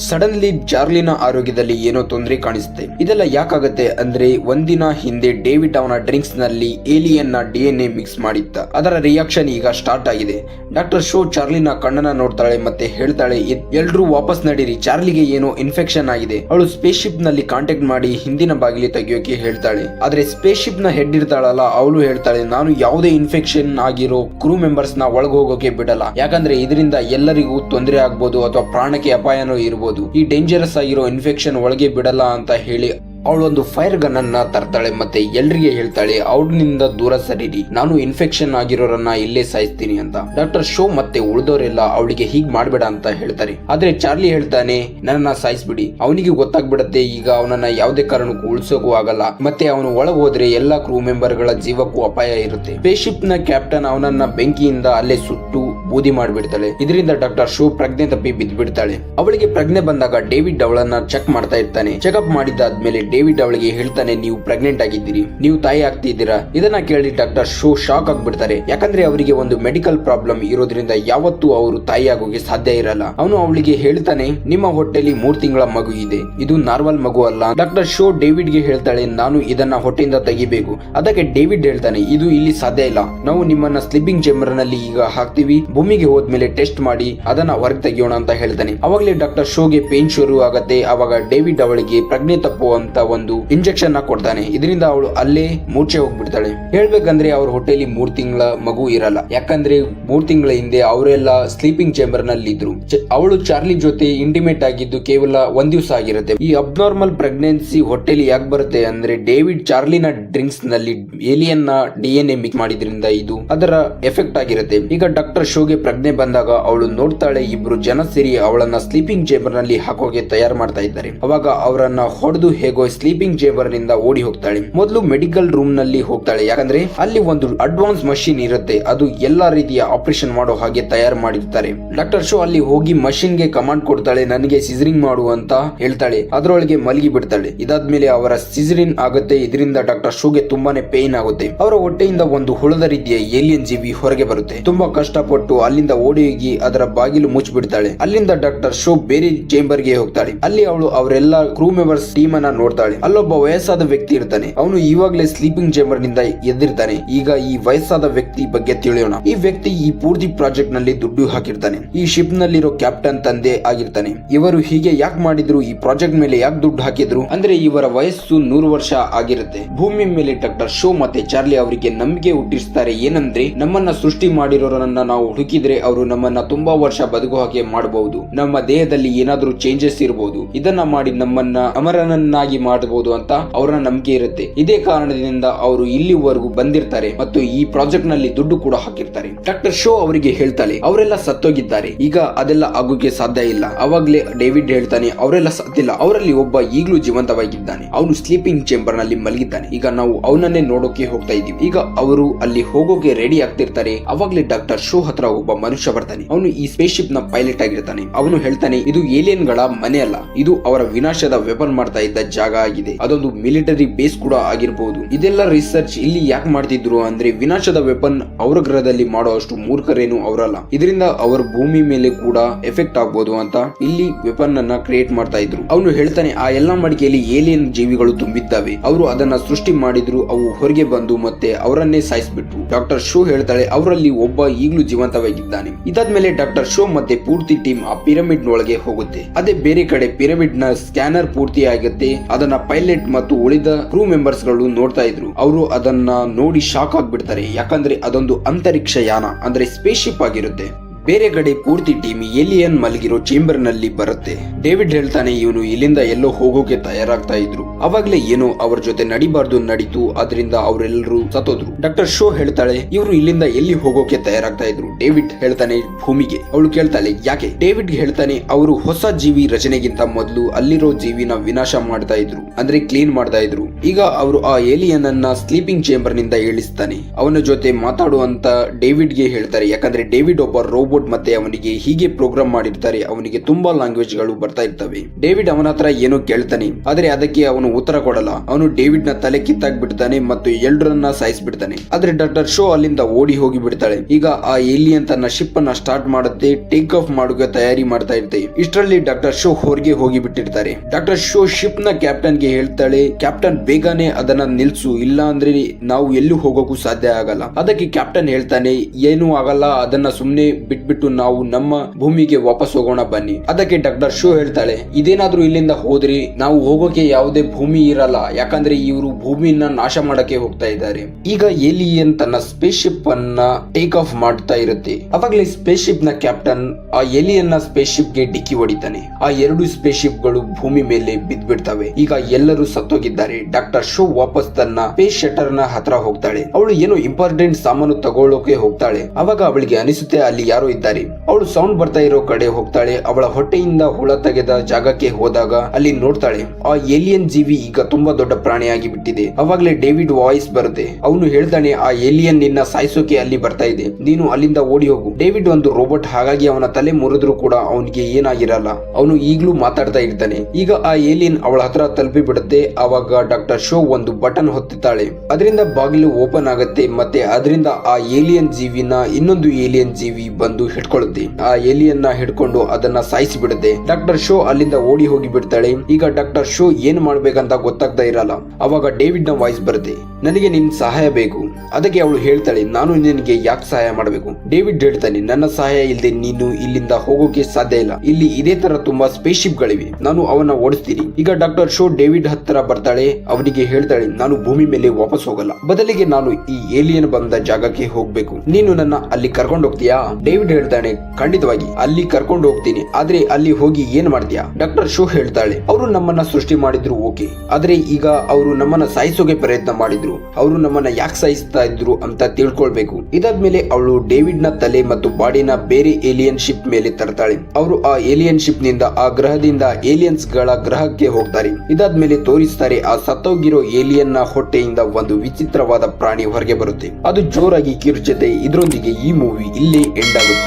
ಸಡನ್ಲಿ ಜಾರ್ಲಿನ ಆರೋಗ್ಯದಲ್ಲಿ ಏನೋ ಏನೋ ತೊಂದರೆ ಕಾಣಿಸುತ್ತೆ. ಇದೆಲ್ಲ ಯಾಕಾಗತ್ತೆ ಅಂದ್ರೆ ಒಂದಿನ ಹಿಂದೆ ಡೇವಿಡ್ ಅವನ ಡ್ರಿಂಕ್ಸ್ನಲ್ಲಿ ಏಲಿಯನ್ನ ಡಿಎನ್ಎ ಮಿಕ್ಸ್ ಮಾಡಿದ್ದ. ಅದರ ರಿಯಾಕ್ಷನ್ ಈಗ ಸ್ಟಾರ್ಟ್ ಆಗಿದೆ. ಡಾಕ್ಟರ್ ಶೋ ಚಾರ್ಲಿನ ಕಣ್ಣನ ನೋಡ್ತಾಳೆ ಮತ್ತೆ ಹೇಳ್ತಾಳೆ ಎಲ್ರೂ ವಾಪಸ್ ನಡೀರಿ, ಚಾರ್ಲಿಗೆ ಏನೋ ಇನ್ಫೆಕ್ಷನ್ ಆಗಿದೆ. ಅವಳು ಸ್ಪೇಸ್ ಶಿಪ್ನಲ್ಲಿ ಕಾಂಟ್ಯಾಕ್ಟ್ ಮಾಡಿ ಹಿಂದಿನ ಬಾಗಿಲು ತೆಗಿಯೋಕೆ ಹೇಳ್ತಾಳೆ. ಆದ್ರೆ ಸ್ಪೇಸ್ ಶಿಪ್ನ ಹೆಡ್ ಇರ್ತಾಳಲ್ಲ, ಅವಳು ಹೇಳ್ತಾಳೆ, ನಾನು ಯಾವುದೇ ಇನ್ಫೆಕ್ಷನ್ ಆಗಿರೋ ಕ್ರೂ ಮೆಂಬರ್ಸ್ನ ಒಳಗೆ ಹೋಗೋಕೆ ಬಿಡಲ್ಲ. ಯಾಕಂದ್ರೆ ಇದರಿಂದ ಎಲ್ಲರಿಗೂ ತೊಂದರೆ ಆಗ್ಬೋದು ಅಥವಾ ಪ್ರಾಣಕ್ಕೆ ಅಪಾಯನೂ ಇರಬಹುದು ಈ ಡೇಂಜರಸ್ ಆಗಿರೋ ಇನ್ಫೆಕ್ಷನ್ ಒಳಗೆ ಬಿಡಲ್ಲ ಅಂತ ಹೇಳಿ ಅವಳು ಒಂದು ಫೈರ್ ಗನ್ ಅನ್ನ ತರ್ತಾಳೆ ಮತ್ತೆ ಎಲ್ರಿಗೆ ಹೇಳ್ತಾಳೆ ಅವ್ರನಿಂದ ದೂರ ಸರಿರಿ. ನಾನು ಇನ್ಫೆಕ್ಷನ್ ಆಗಿರೋರನ್ನ ಇಲ್ಲೇ ಸಾಯಿಸ್ತೀನಿ ಅಂತ. ಡಾಕ್ಟರ್ ಶೋ ಮತ್ತೆ ಉಳಿದವರೆಲ್ಲ ಅವಳಿಗೆ ಹೀಗ್ ಮಾಡ್ಬೇಡ ಅಂತ ಹೇಳ್ತಾರೆ. ಆದ್ರೆ ಚಾರ್ಲಿ ಹೇಳ್ತಾನೆ ನನ್ನ ಸಾಯಿಸ್ಬಿಡಿ. ಅವನಿಗೆ ಗೊತ್ತಾಗ್ಬಿಡತ್ತೆ. ಈಗ ಅವನನ್ನ ಯಾವುದೇ ಕಾರಣಕ್ಕೂ ಉಳಿಸೋಕು ಆಗಲ್ಲ. ಮತ್ತೆ ಅವನು ಒಳಗ್ ಹೋದ್ರೆ ಎಲ್ಲಾ ಕ್ರೂ ಮೆಂಬರ್ಗಳ ಜೀವಕ್ಕೂ ಅಪಾಯ ಇರುತ್ತೆ. ಸ್ಪೇಸ್ಶಿಪ್ನ ಕ್ಯಾಪ್ಟನ್ ಅವನನ್ನ ಬೆಂಕಿಯಿಂದ ಅಲ್ಲೇ ಸುಟ್ಟು ಬೂದಿ ಮಾಡಿಬಿಡ್ತಾಳೆ. ಇದರಿಂದ ಡಾಕ್ಟರ್ ಶೋ ಪ್ರಜ್ಞೆ ತಪ್ಪಿ ಬಿದ್ದ್ಬಿಡ್ತಾಳೆ ಅವಳಿಗೆ ಪ್ರಜ್ಞೆ ಬಂದಾಗ ಡೇವಿಡ್ ಅವಳನ್ನ ಚೆಕ್ ಮಾಡ್ತಾ ಇರ್ತಾನೆ. ಚೆಕಪ್ ಮಾಡಿದಾದ್ಮೇಲೆ ಡೇವಿಡ್ ಅವಳಿಗೆ ಹೇಳ್ತಾನೆ, ನೀವು ಪ್ರೆಗ್ನೆಂಟ್ ಆಗಿದ್ದೀರಿ. ನೀವು ತಾಯಿ ಆಗ್ತಿದ್ದೀರಾ? ಇದನ್ನ ಕೇಳಿ ಡಾಕ್ಟರ್ ಶೋ ಶಾಕ್ ಆಗ್ಬಿಡ್ತಾರೆ. ಯಾಕಂದ್ರೆ ಅವರಿಗೆ ಒಂದು ಮೆಡಿಕಲ್ ಪ್ರಾಬ್ಲಮ್ ಇರೋದ್ರಿಂದ ಯಾವತ್ತೂ ಅವರು ತಾಯಿ ಆಗೋಕೆ ಸಾಧ್ಯ ಇರಲ್ಲ. ಅವನು ಅವಳಿಗೆ ಹೇಳ್ತಾನೆ, ನಿಮ್ಮ ಹೊಟ್ಟೆಲಿ ಮೂರ್ ತಿಂಗಳ ಮಗು ಇದೆ. ಇದು ನಾರ್ಮಲ್ ಮಗು ಅಲ್ಲ. ಡಾಕ್ಟರ್ ಶೋ ಡೇವಿಡ್ಗೆ ಹೇಳ್ತಾಳೆ, ನಾನು ಇದನ್ನ ಹೊಟ್ಟೆಯಿಂದ ತೆಗಿಬೇಕು. ಅದಕ್ಕೆ ಡೇವಿಡ್ ಹೇಳ್ತಾನೆ, ಇದು ಇಲ್ಲಿ ಸಾಧ್ಯ ಇಲ್ಲ. ನಾವು ನಿಮ್ಮನ್ನ ಸ್ಲೀಪಿಂಗ್ ಚೇಂಬರ್ನಲ್ಲಿ ಈಗ ಹಾಕ್ತಿವಿ. ಭೂಮಿಗೆ ಹೋದ್ಮೇಲೆ ಟೆಸ್ಟ್ ಮಾಡಿ ಅದನ್ನ ಹೊರಗೆ ತೆಗೆಯೋಣ ಅಂತ ಹೇಳ್ತಾನೆ. ಅವಾಗಲೇ ಡಾಕ್ಟರ್ ಶೋಗೆ ಪೇನ್ ಶುರು ಆಗತ್ತೆ. ಅವಾಗ ಡೇವಿಡ್ ಅವಳಿಗೆ ಪ್ರಜ್ಞೆ ತಪ್ಪುವಂತ ಒಂದು ಇಂಜೆಕ್ಷನ್ನ ಕೊಡ್ತಾನೆ. ಇದರಿಂದ ಅವಳು ಅಲ್ಲೇ ಮೂರ್ಛೆ ಹೋಗ್ಬಿಡ್ತಾಳೆ. ಹೇಳ್ಬೇಕಂದ್ರೆ ಅವ್ರ ಹೊಟ್ಟೆಲಿ ಮೂರ್ ತಿಂಗಳ ಮಗು ಇರಲ್ಲ. ಯಾಕಂದ್ರೆ ಮೂರ್ ತಿಂಗಳ ಹಿಂದೆ ಅವರೆಲ್ಲ ಸ್ಲೀಪಿಂಗ್ ಚೇಂಬರ್ನಲ್ಲಿ ಇದ್ರು ಅವಳು ಚಾರ್ಲಿ ಜೊತೆ ಇಂಟಿಮೇಟ್ ಆಗಿದ್ದು ಕೇವಲ ಒಂದ್ ದಿವಸ ಆಗಿರುತ್ತೆ. ಈ ಅಬ್ನಾರ್ಮಲ್ ಪ್ರೆಗ್ನೆನ್ಸಿ ಹೊಟ್ಟೆಲಿ ಯಾಕೆ ಬರುತ್ತೆ ಅಂದ್ರೆ ಡೇವಿಡ್ ಚಾರ್ಲಿನ ಡ್ರಿಂಕ್ಸ್ನಲ್ಲಿ ಏಲಿಯನ್ನ ಡಿ ಎನ್ ಎ ಮಿಕ್ಸ್ ಮಾಡಿದ್ರಿಂದ ಇದು ಅದರ ಎಫೆಕ್ಟ್ ಆಗಿರುತ್ತೆ. ಈಗ ಡಾಕ್ಟರ್ ಶೋಗೆ ಪ್ರಜ್ಞೆ ಬಂದಾಗ ಅವಳು ನೋಡ್ತಾಳೆ, ಇಬ್ರು ಜನ ಸೇರಿ ಅವಳನ್ನ ಸ್ಲೀಪಿಂಗ್ ಚೇಂಬರ್ನಲ್ಲಿ ಹಾಕೋಕೆ ತಯಾರು ಮಾಡ್ತಾ ಇದ್ದಾರೆ. ಅವಾಗ ಅವರನ್ನ ಹೊಡೆದು ಹೇಗೋ ಸ್ಲೀಪಿಂಗ್ ಚೇಂಬರ್ನಿಂದ ಓಡಿ ಹೋಗ್ತಾಳೆ. ಮೊದಲು ಮೆಡಿಕಲ್ ರೂಮ್ನಲ್ಲಿ ಹೋಗ್ತಾಳೆ. ಯಾಕಂದ್ರೆ ಅಲ್ಲಿ ಒಂದು ಅಡ್ವಾನ್ಸ್ ಮಷಿನ್ ಇರುತ್ತೆ. ಅದು ಎಲ್ಲಾ ರೀತಿಯ ಆಪರೇಷನ್ ಮಾಡೋ ಹಾಗೆ ತಯಾರು ಮಾಡಿರ್ತಾರೆ. ಡಾಕ್ಟರ್ ಶೋ ಅಲ್ಲಿ ಹೋಗಿ ಮಷಿನ್ಗೆ ಕಮಾಂಡ್ ಕೊಡ್ತಾಳೆ, ನನಗೆ ಸಿಜರಿಂಗ್ ಮಾಡು ಅಂತ ಹೇಳ್ತಾಳೆ. ಅದರೊಳಗೆ ಮಲಗಿ ಬಿಡ್ತಾಳೆ. ಇದಾದ್ಮೇಲೆ ಅವರ ಸಿಜರಿನ್ ಆಗುತ್ತೆ. ಇದರಿಂದ ಡಾಕ್ಟರ್ ಶೋಗೆ ತುಂಬಾನೇ ಪೇನ್ ಆಗುತ್ತೆ. ಅವರ ಹೊಟ್ಟೆಯಿಂದ ಒಂದು ಹುಳದ ರೀತಿಯ ಏಲಿಯನ್ ಜೀವಿ ಹೊರಗೆ ಬರುತ್ತೆ. ತುಂಬಾ ಕಷ್ಟಪಟ್ಟು ಅಲ್ಲಿಂದ ಓಡಿ ಹೋಗಿ ಅದರ ಬಾಗಿಲು ಮುಚ್ಚಿಬಿಡ್ತಾಳೆ. ಅಲ್ಲಿಂದ ಡಾಕ್ಟರ್ ಶೋ ಬೇರೆ ಚೇಂಬರ್ಗೆ ಹೋಗ್ತಾಳೆ. ಅಲ್ಲಿ ಅವಳು ಅವರೆಲ್ಲ ಕ್ರೂ ಮೆಂಬರ್ಸ್ ಟೀಮ್ ಅನ್ನ ನೋಡ್ತಾಳೆ. ಅಲ್ಲೊಬ್ಬ ವಯಸ್ಸಾದ ವ್ಯಕ್ತಿ ಇರ್ತಾನೆ. ಅವನು ಈವಾಗಲೇ ಸ್ಲೀಪಿಂಗ್ ಚೇಂಬರ್ನಿಂದ ಎದ್ದಿರ್ತಾನೆ. ಈಗ ಈ ವಯಸ್ಸಾದ ವ್ಯಕ್ತಿ ಬಗ್ಗೆ ತಿಳಿಯೋಣ. ಈ ವ್ಯಕ್ತಿ ಈ ಪೂರ್ತಿ ಪ್ರಾಜೆಕ್ಟ್ನಲ್ಲಿ ದುಡ್ಡು ಹಾಕಿರ್ತಾನೆ. ಈ ಶಿಪ್ ನಲ್ಲಿರೋ ಕ್ಯಾಪ್ಟನ್ ತಂದೆ ಆಗಿರ್ತಾನೆ. ಇವರು ಹೀಗೆ ಯಾಕೆ ಮಾಡಿದ್ರು? ಈ ಪ್ರಾಜೆಕ್ಟ್ ಮೇಲೆ ಯಾಕೆ ದುಡ್ಡು ಹಾಕಿದ್ರು? ಅಂದ್ರೆ ಇವರ ವಯಸ್ಸು ನೂರು ವರ್ಷ ಆಗಿರುತ್ತೆ. ಭೂಮಿ ಮೇಲೆ ಡಾಕ್ಟರ್ ಶೋ ಮತ್ತೆ ಚಾರ್ಲಿ ಅವರಿಗೆ ನಂಬಿಕೆ ಹುಟ್ಟಿಸ್ತಾರೆ. ಏನಂದ್ರೆ ನಮ್ಮನ್ನ ಸೃಷ್ಟಿ ಮಾಡಿರೋರನ್ನ ನಾವು ಹುಡುಕಿದ್ರೆ ಅವರು ನಮ್ಮನ್ನ ತುಂಬಾ ವರ್ಷ ಬದುಕು ಹಾಗೆ ಮಾಡಬಹುದು. ನಮ್ಮ ದೇಹದಲ್ಲಿ ಏನಾದ್ರೂ ಚೇಂಜಸ್ ಇರಬಹುದು ಇದನ್ನ ಮಾಡಿ ನಮ್ಮನ್ನ ಅಮರನನ್ನಾಗಿ ಮಾಡಬಹುದು ಅಂತ ಅವರ ನಂಬಿಕೆ ಇರುತ್ತೆ. ಇದೇ ಕಾರಣದಿಂದ ಅವರು ಇಲ್ಲಿವರೆಗೂ ಬಂದಿರ್ತಾರೆ ಮತ್ತು ಈ ಪ್ರಾಜೆಕ್ಟ್ನಲ್ಲಿ ದುಡ್ಡು ಕೂಡ ಹಾಕಿರ್ತಾರೆ. ಡಾಕ್ಟರ್ ಶೋ ಅವರಿಗೆ ಹೇಳ್ತಾಳೆ, ಅವರೆಲ್ಲ ಸತ್ತೋಗಿದ್ದಾರೆ. ಈಗ ಅದೆಲ್ಲ ಆಗೋಕೆ ಸಾಧ್ಯ ಇಲ್ಲ. ಅವಾಗ್ಲೇ ಡೇವಿಡ್ ಹೇಳ್ತಾನೆ, ಅವರೆಲ್ಲ ಸತ್ತಿಲ್ಲ. ಅವರಲ್ಲಿ ಒಬ್ಬ ಈಗಲೂ ಜೀವಂತವಾಗಿದ್ದಾನೆ. ಅವನು ಸ್ಲೀಪಿಂಗ್ ಚೇಂಬರ್ನಲ್ಲಿ ಮಲಗಿದ್ದಾನೆ. ಈಗ ನಾವು ಅವನನ್ನೇ ನೋಡೋಕೆ ಹೋಗ್ತಾ ಇದೀವಿ. ಈಗ ಅವರು ಅಲ್ಲಿ ಹೋಗೋಕೆ ರೆಡಿ ಆಗ್ತಿರ್ತಾರೆ. ಅವಾಗ್ಲೇ ಡಾಕ್ಟರ್ ಶೋ ಹತ್ರ ಒಬ್ಬ ಮನುಷ್ಯ ಬರ್ತಾನೆ. ಅವನು ಈ ಸ್ಪೇಸ್ ಶಿಪ್ನ ಪೈಲಟ್ ಆಗಿರ್ತಾನೆ. ಅವನು ಹೇಳ್ತಾನೆ, ಇದು ಏಲಿಯನ್ಗಳ ಮನೆ ಅಲ್ಲ. ಇದು ಅವರ ವಿನಾಶದ ವೆಪನ್ ಮಾಡ್ತಾ ಇದ್ದ ಜಾಗ ಆಗಿದೆ. ಅದೊಂದು ಮಿಲಿಟರಿ ಬೇಸ್ ಕೂಡ ಆಗಿರಬಹುದು ಇದೆಲ್ಲ ರಿಸರ್ಚ್ ಇಲ್ಲಿ ಯಾಕೆ ಮಾಡ್ತಿದ್ರು ಅಂದ್ರೆ ವಿನಾಶದ ವೆಪನ್ ಅವರ ಗ್ರಹದಲ್ಲಿ ಮಾಡೋ ಅಷ್ಟು ಮೂರ್ಖರೇನು ಅವರಲ್ಲ. ಇದರಿಂದ ಅವರ ಭೂಮಿ ಮೇಲೆ ಕೂಡ ಎಫೆಕ್ಟ್ ಆಗ್ಬೋದು ಅಂತ ಇಲ್ಲಿ ವೆಪನ್ ಅನ್ನ ಕ್ರಿಯೇಟ್ ಮಾಡ್ತಾ ಇದ್ರು. ಅವನು ಹೇಳ್ತಾನೆ, ಆ ಎಲ್ಲಾ ಮಡಿಕೆಯಲ್ಲಿ ಏಲಿಯನ್ ಜೀವಿಗಳು ತುಂಬಿದ್ದಾವೆ. ಅವರು ಅದನ್ನ ಸೃಷ್ಟಿ ಮಾಡಿದ್ರು. ಅವು ಹೊರಗೆ ಬಂದು ಮತ್ತೆ ಅವರನ್ನೇ ಸಾಯಿಸ್ಬಿಟ್ರು. ಡಾಕ್ಟರ್ ಶೋ ಹೇಳ್ತಾಳೆ, ಅವರಲ್ಲಿ ಒಬ್ಬ ಈಗಲೂ ಜೀವಂತವಾಗಿದ್ದಾನೆ ಇದಾದ್ಮೇಲೆ ಡಾಕ್ಟರ್ ಶೋ ಮತ್ತೆ ಪೂರ್ತಿ ಟೀಮ್ ಆ ಪಿರಮಿಡ್ ನೊಳಗೆ ಹೋಗುತ್ತೆ. ಅದೇ ಬೇರೆ ಕಡೆ ಪಿರಮಿಡ್ನ ಸ್ಕ್ಯಾನರ್ ಪೂರ್ತಿ ಆಗುತ್ತೆ. ಅದನ್ನ ಪೈಲಟ್ ಮತ್ತು ಉಳಿದ ಕ್ರೂ ಮೆಂಬರ್ಸ್ಗಳು ನೋಡ್ತಾ ಇದ್ರು. ಅವರು ಅದನ್ನ ನೋಡಿ ಶಾಕ್ ಆಗ್ಬಿಡ್ತಾರೆ. ಯಾಕಂದ್ರೆ ಅದೊಂದು ಅಂತರಿಕ್ಷ ಯಾನ ಅಂದ್ರೆ ಸ್ಪೇಸ್ ಶಿಪ್ ಆಗಿರುತ್ತೆ. ಬೇರೆ ಕಡೆ ಪೂರ್ತಿ ಟೀಮ್ ಏಲಿಯನ್ ಮಲಗಿರೋ ಚೇಂಬರ್ನಲ್ಲಿ ಬರುತ್ತೆ. ಡೇವಿಡ್ ಹೇಳ್ತಾನೆ, ಇವನು ಇಲ್ಲಿಂದ ಎಲ್ಲೋ ಹೋಗೋಕೆ ತಯಾರಾಗ್ತಾ ಇದ್ರು. ಅವಾಗ್ಲೇ ಏನೋ ಅವ್ರ ಜೊತೆ ನಡಿಬಾರ್ದು ನಡೀತು, ಅದರಿಂದ ಅವರೆಲ್ಲರೂ ಸತ್ತೋದ್ರು. ಡಾಕ್ಟರ್ ಶೋ ಹೇಳ್ತಾಳೆ, ಇವರು ಇಲ್ಲಿಂದ ಎಲ್ಲಿ ಹೋಗೋಕೆ ತಯಾರಾಗ್ತಾ ಇದ್ರು? ಡೇವಿಡ್ ಹೇಳ್ತಾನೆ, ಭೂಮಿಗೆ. ಅವಳು ಕೇಳ್ತಾಳೆ, ಯಾಕೆ? ಡೇವಿಡ್ ಹೇಳ್ತಾನೆ, ಅವರು ಹೊಸ ಜೀವಿ ರಚನೆಗಿಂತ ಮೊದಲು ಅಲ್ಲಿರೋ ಜೀವಿನ ವಿನಾಶ ಮಾಡ್ತಾ ಇದ್ರು, ಅಂದ್ರೆ ಕ್ಲೀನ್ ಮಾಡ್ತಾ ಇದ್ರು. ಈಗ ಅವರು ಆ ಏಲಿಯನ್ ಅನ್ನ ಸ್ಲೀಪಿಂಗ್ ಚೇಂಬರ್ನಿಂದ ಇಳಿಸ್ತಾನೆ ಅವನ ಜೊತೆ ಮಾತಾಡುವಂತ ಡೇವಿಡ್ಗೆ ಹೇಳ್ತಾರೆ. ಯಾಕಂದ್ರೆ ಡೇವಿಡ್ ಒಬ್ಬ ರೋಬೋಟ್ ರೋಬೋಟ್ ಮತ್ತೆ ಅವನಿಗೆ ಹೀಗೆ ಪ್ರೋಗ್ರಾಮ್ ಮಾಡಿರ್ತಾರೆ, ಅವನಿಗೆ ತುಂಬಾ ಲ್ಯಾಂಗ್ವೇಜ್ಗಳು ಬರ್ತಾ ಇರ್ತವೆ. ಡೇವಿಡ್ ಅವನ ಹತ್ರ ಏನೋ ಕೇಳ್ತಾನೆ, ಆದ್ರೆ ಅದಕ್ಕೆ ಅವನು ಉತ್ತರ ಕೊಡಲ್ಲ. ಅವನು ಡೇವಿಡ್ನ ತಲೆ ಕಿತ್ತಾಕ್ ಬಿಡ್ತಾನೆ ಮತ್ತು ಎಲ್ರನ್ನ ಸಾಯಿಸ್ಬಿಡ್ತಾನೆ. ಆದ್ರೆ ಡಾಕ್ಟರ್ ಶೋ ಅಲ್ಲಿಂದ ಓಡಿ ಹೋಗಿ ಬಿಡ್ತಾಳೆ ಈಗ ಆ ಏಲಿಯನ್ ತನ್ನ ಶಿಪ್ ಅನ್ನ ಸ್ಟಾರ್ಟ್ ಮಾಡುತ್ತೆ, ಟೇಕ್ ಆಫ್ ಮಾಡೋಕೆ ತಯಾರಿ ಮಾಡ್ತಾ ಇರ್ತೆ ಇಷ್ಟರಲ್ಲಿ ಡಾಕ್ಟರ್ ಶೋ ಹೊರಗೆ ಹೋಗಿ ಬಿಟ್ಟಿರ್ತಾರೆ ಡಾಕ್ಟರ್ ಶೋ ಶಿಪ್ನ ಕ್ಯಾಪ್ಟನ್ಗೆ ಹೇಳ್ತಾಳೆ, ಕ್ಯಾಪ್ಟನ್, ಬೇಗನೆ ಅದನ್ನ ನಿಲ್ಸು. ಇಲ್ಲ ಅಂದ್ರೆ ನಾವು ಎಲ್ಲೂ ಹೋಗೋಕು ಸಾಧ್ಯ ಆಗಲ್ಲ. ಅದಕ್ಕೆ ಕ್ಯಾಪ್ಟನ್ ಹೇಳ್ತಾನೆ, ಏನೂ ಆಗಲ್ಲ, ಅದನ್ನ ಸುಮ್ನೆ ಬಿಟ್ಬಿಟ್ಟು ನಾವು ನಮ್ಮ ಭೂಮಿಗೆ ವಾಪಸ್ ಹೋಗೋಣ ಬನ್ನಿ. ಅದಕ್ಕೆ ಡಾಕ್ಟರ್ ಶೋ ಹೇಳ್ತಾಳೆ, ಇದೇನಾದ್ರೂ ಇಲ್ಲಿಂದ ಹೋದ್ರಿ? ನಾವು ಹೋಗೋಕೆ ಯಾವುದೇ ಭೂಮಿ ಇರಲ್ಲ. ಯಾಕಂದ್ರೆ ಇವರು ಭೂಮಿಯನ್ನ ನಾಶ ಮಾಡಕ್ಕೆ ಹೋಗ್ತಾ ಇದ್ದಾರೆ. ಈಗ ಏಲಿಯನ್ ತನ್ನ ಸ್ಪೇಸ್ ಶಿಪ್ ಅನ್ನ ಟೇಕ್ ಆಫ್ ಮಾಡ್ತಾ ಇರುತ್ತೆ. ಅವಾಗಲೇ ಸ್ಪೇಸ್ ಶಿಪ್ನ ಕ್ಯಾಪ್ಟನ್ ಆ ಏಲಿಯನ್ನ ಸ್ಪೇಸ್ ಶಿಪ್ಗೆ ಡಿಕ್ಕಿ ಹೊಡಿತಾನೆ. ಆ ಎರಡು ಸ್ಪೇಸ್ ಶಿಪ್ಗಳು ಭೂಮಿ ಮೇಲೆ ಬಿದ್ದ್ಬಿಡ್ತವೆ. ಈಗ ಎಲ್ಲರೂ ಸತ್ತೋಗಿದ್ದಾರೆ. ಡಾಕ್ಟರ್ ಶೋ ವಾಪಸ್ ತನ್ನ ಸ್ಪೇಸ್ ಶಟರ್ನ ಹತ್ರ ಹೋಗ್ತಾಳೆ. ಅವಳು ಏನೋ ಇಂಪಾರ್ಟೆಂಟ್ ಸಾಮಾನು ತಗೊಳ್ಳೋಕೆ ಹೋಗ್ತಾಳೆ. ಅವಾಗ ಅವಳಿಗೆ ಅನಿಸುತ್ತೆ, ಅಲ್ಲಿ ಯಾರೋ ಇದ್ದಾರೆ. ಅವಳು ಸೌಂಡ್ ಬರ್ತಾ ಇರೋ ಕಡೆ ಹೋಗ್ತಾಳೆ. ಅವಳ ಹೊಟ್ಟೆಯಿಂದ ಹುಳ ತೆಗೆದ ಜಾಗಕ್ಕೆ ಹೋದಾಗ ಅಲ್ಲಿ ನೋಡ್ತಾಳೆ, ಆ ಏಲಿಯನ್ ಜೀವಿ ಈಗ ತುಂಬಾ ದೊಡ್ಡ ಪ್ರಾಣಿಯಾಗಿ ಬಿಟ್ಟಿದೆ ಅವಾಗಲೇ ಡೇವಿಡ್ ವಾಯ್ಸ್ ಬರುತ್ತೆ. ಅವನು ಹೇಳ್ತಾನೆ, ಆ ಏಲಿಯನ್ ನಿನ್ನ ಸಾಯಿಸೋಕೆ ಅಲ್ಲಿ ಬರ್ತಾ ಇದೆ. ನೀನು ಅಲ್ಲಿಂದ ಓಡಿ ಹೋಗು. ಡೇವಿಡ್ ಒಂದು ರೋಬೋಟ್ ಹಾಗಾಗಿ ಅವನ ತಲೆ ಮುರಿದ್ರು ಕೂಡ ಅವನಿಗೆ ಏನಾಗಿರಲ್ಲ. ಅವನು ಈಗಲೂ ಮಾತಾಡ್ತಾ ಇರ್ತಾನೆ. ಈಗ ಆ ಏಲಿಯನ್ ಅವಳ ಹತ್ರ ತಲುಪಿ ಬಿಡುತ್ತೆ ಅವಾಗ ಡಾಕ್ಟರ್ ಶೋ ಒಂದು ಬಟನ್ ಹೊತ್ತುತ್ತಾಳೆ ಅದರಿಂದ ಬಾಗಿಲು ಓಪನ್ ಆಗುತ್ತೆ. ಮತ್ತೆ ಅದರಿಂದ ಆ ಏಲಿಯನ್ ಜೀವಿನ ಇನ್ನೊಂದು ಏಲಿಯನ್ ಜೀವಿ ಬಂದು ಹಿಡ್ಕೊಳ್ಳುತ್ತೆ. ಆ ಎಲಿಯನ್ನ ಹಿಡ್ಕೊಂಡು ಅದನ್ನ ಸಾಯಿಸಿ ಬಿಡುತ್ತೆ ಡಾಕ್ಟರ್ ಶೋ ಅಲ್ಲಿಂದ ಓಡಿ ಹೋಗಿ ಬಿಡ್ತಾಳೆ. ಈಗ ಡಾಕ್ಟರ್ ಶೋ ಏನ್ ಮಾಡ್ಬೇಕಂತ ಗೊತ್ತಾಗ್ತಾ ಇರಲ್ಲ. ಅವಾಗ ಡೇವಿಡ್ನ ವಾಯ್ಸ್ ಬರುತ್ತೆ. ನನಗೆ ನಿನ್ ಸಹಾಯ ಬೇಕು. ಅದಕ್ಕೆ ಅವಳು ಹೇಳ್ತಾಳೆ, ನಾನು ನಿನಗೆ ಯಾಕೆ ಸಹಾಯ ಮಾಡಬೇಕು? ಡೇವಿಡ್ ಹೇಳ್ತಾನೆ, ನನ್ನ ಸಹಾಯ ಇಲ್ಲದೆ ನೀನು ಇಲ್ಲಿಂದ ಹೋಗೋಕೆ ಸಾಧ್ಯ ಇಲ್ಲ. ಇಲ್ಲಿ ಇದೇ ತರ ತುಂಬಾ ಸ್ಪೇಸ್ ಶಿಪ್ ಗಳಿವೆ ನಾನು ಅವನ್ನ ಓಡಿಸ್ತೀನಿ. ಈಗ ಡಾಕ್ಟರ್ ಶೋ ಡೇವಿಡ್ ಹತ್ತಿರ ಬರ್ತಾಳೆ. ಅವನಿಗೆ ಹೇಳ್ತಾಳೆ, ನಾನು ಭೂಮಿ ಮೇಲೆ ವಾಪಸ್ ಹೋಗಲ್ಲ. ಬದಲಿಗೆ ನಾನು ಈ ಏಲಿಯನ್ ಬಂದ ಜಾಗಕ್ಕೆ ಹೋಗ್ಬೇಕು. ನೀನು ನನ್ನ ಅಲ್ಲಿ ಕರ್ಕೊಂಡು ಹೋಗ್ತೀಯಾ ಡೇವಿಡ್ ಹೇಳ್ತಾನೆ ಖಂಡಿತವಾಗಿ, ಅಲ್ಲಿ ಕರ್ಕೊಂಡು ಹೋಗ್ತೀನಿ. ಆದ್ರೆ ಅಲ್ಲಿ ಹೋಗಿ ಏನ್ ಮಾಡ್ತೀಯಾ? ಡಾಕ್ಟರ್ ಶೋ ಹೇಳ್ತಾಳೆ, ಅವರು ನಮ್ಮನ್ನ ಸೃಷ್ಟಿ ಮಾಡಿದ್ರು, ಓಕೆ. ಆದ್ರೆ ಈಗ ಅವರು ನಮ್ಮನ್ನ ಸಾಯಿಸೋಕೆ ಪ್ರಯತ್ನ ಮಾಡಿದ್ರು. ಅವರು ನಮ್ಮನ್ನ ಯಾಕೆ ಸಾಯಿಸ್ತಾ ಇದ್ರು ಅಂತ ತಿಳ್ಕೊಳ್ಬೇಕು. ಇದಾದ್ಮೇಲೆ ಅವಳು ಡೇವಿಡ್ನ ತಲೆ ಮತ್ತು ಬಾಡಿನ ಬೇರೆ ಏಲಿಯನ್ ಶಿಪ್ ಮೇಲೆ ತರ್ತಾಳೆ. ಅವರು ಆ ಏಲಿಯನ್ ಶಿಪ್ನಿಂದ ಆ ಗ್ರಹದಿಂದ ಏಲಿಯನ್ಸ್ಗಳ ಗ್ರಹಕ್ಕೆ ಹೋಗ್ತಾರೆ. ಇದಾದ್ಮೇಲೆ ತೋರಿಸ್ತಾರೆ, ಆ ಸತ್ತೋಗಿರೋ ಏಲಿಯನ್ನ ಹೊಟ್ಟೆಯಿಂದ ಒಂದು ವಿಚಿತ್ರವಾದ ಪ್ರಾಣಿ ಹೊರಗೆ ಬರುತ್ತೆ. ಅದು ಜೋರಾಗಿ ಕಿರುಚತೆ ಇದರೊಂದಿಗೆ ಈ ಮೂವಿ ಇಲ್ಲೇ ಎಂಡ್ ಆಗುತ್ತೆ.